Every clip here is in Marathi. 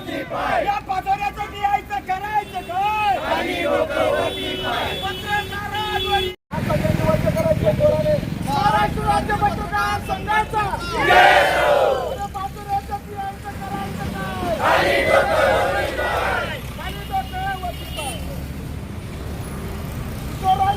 या पाचोऱ्याचं लिहायचं करायचं काय महाराष्ट्र राज्य पत्रकार संघाचा. या पाचोऱ्याचं लिहायचं करायचं काय खाली डोकं वरती पाय. चोराई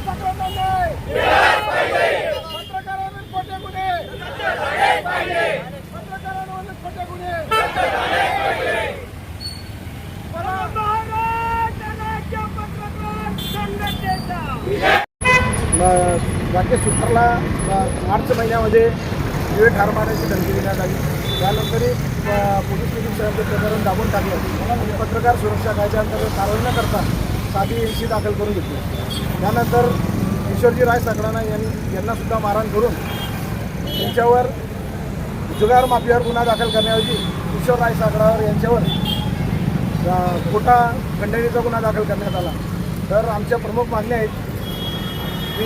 राकेश सुतारला मार्च महिन्यामध्ये वेळ ठार मारण्याची धमकी देण्यात आली. त्यानंतरही पोलीस निरीक्षकांचे प्रकरण दाबून टाकलं आणि पत्रकार सुरक्षा कायद्याअंतर्गत कारवाई न करता साधी एनसी दाखल करून घेतली. त्यानंतर किशोरजी राय साकडाना यांनी यांनासुद्धा मारहाण करून त्यांच्यावर जुगार माफियावर गुन्हा दाखल करण्याऐवजी किशोर राय सागडावर यांच्यावर खोटा खंडणीचा गुन्हा दाखल करण्यात आला. तर आमच्या प्रमुख मागण्या आहेत की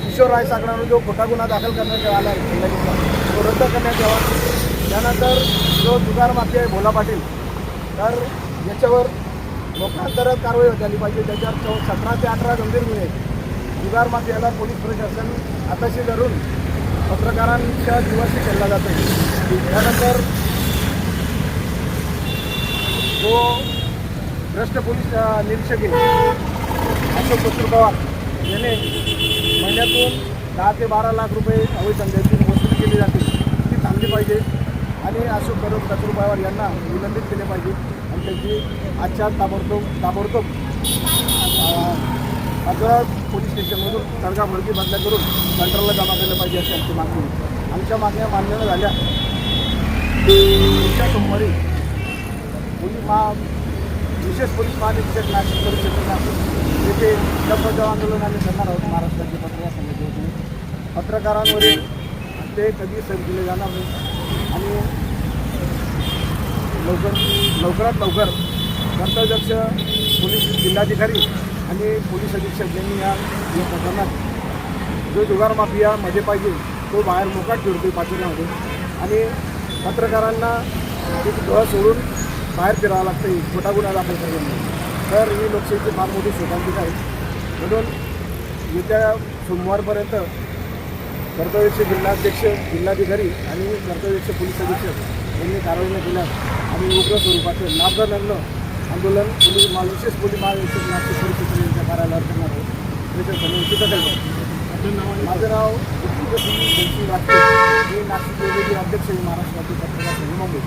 किशोर राय साकडावर जो खोटा गुन्हा दाखल करण्यात आला आहे तो रद्द करण्यात यावा त्यानंतर जो जुगार माफी आहे भोला पाटील तर याच्यावर लोकांतर्गत कारवाई झाली पाहिजे त्याच्यावर चौ सतरा ते अठरा गंभीर गुन्हे आहेत. जुगार माफियाला पोलीस प्रशासन आताशी धरून पत्रकारांच्या जीवाशी खेळला जातो त्यानंतर जो भ्रष्ट पोलीस निरीक्षक आहे अशोक पवार याने महिन्यातून दहा ते बारा लाख रुपये अवैध धंद्याची वसूल केली जाते. ती थांबली पाहिजे. आणि अशोक करून कस्तूर यांना निलंबित केले पाहिजे. आणि त्यांची आजच्या ताबडतोब ताबडतोब अगं पोलीस स्टेशनमधून तडका भडकी बदल्या करून कंट्रोलला जमा केलं पाहिजे अशी आमची मागणी आमच्या मागण्या मान्य न झाल्या. पुढच्या सोमवारी पोलीस महा विशेष पोलीस महानिरीक्षक नाशिक परिषदेने आपण येथे डब्बजाव आंदोलन आम्ही करणार आहोत. महाराष्ट्राचे पत्रकार संघटनेतून पत्रकारांवरील ते कधी सर केले जाणार नाही आणि लवकर लवकरात लवकर कर्तव्यक्ष पोलीस जिल्हाधिकारी आणि पोलीस अधीक्षक यांनी या या प्रकरणात जो जुगार माफिया मध्ये पाहिजे तो बाहेर मोकाट फिरतोय पाठवण्यामध्ये. आणि पत्रकारांना एक डोळा सोडून बाहेर फिरावं लागतं खोटा गुन्हा दाखल करण्यामध्ये तर ही लोकशाहीची फार मोठी शोकांतिका आहे. म्हणून येत्या सोमवारपर्यंत कर्तव्यक्ष जिल्हाध्यक्ष जिल्हाधिकारी आणि कर्तव्यक्ष पोलीस अधीक्षक यांनी कारवाई केल्यास आम्ही उग्र स्वरूपाचं नागनग्न आंदोलन पोलीस महा विशेष पोलीस महानिरीक्षक नाशिक परिषद यांच्या कार्यालयावर करणार आहोत. त्याच्या घेऊ. माझं नाव राजपूत मी नाशिक वेगवेगळी अध्यक्ष महाराष्ट्रातील पत्रकार मुंबई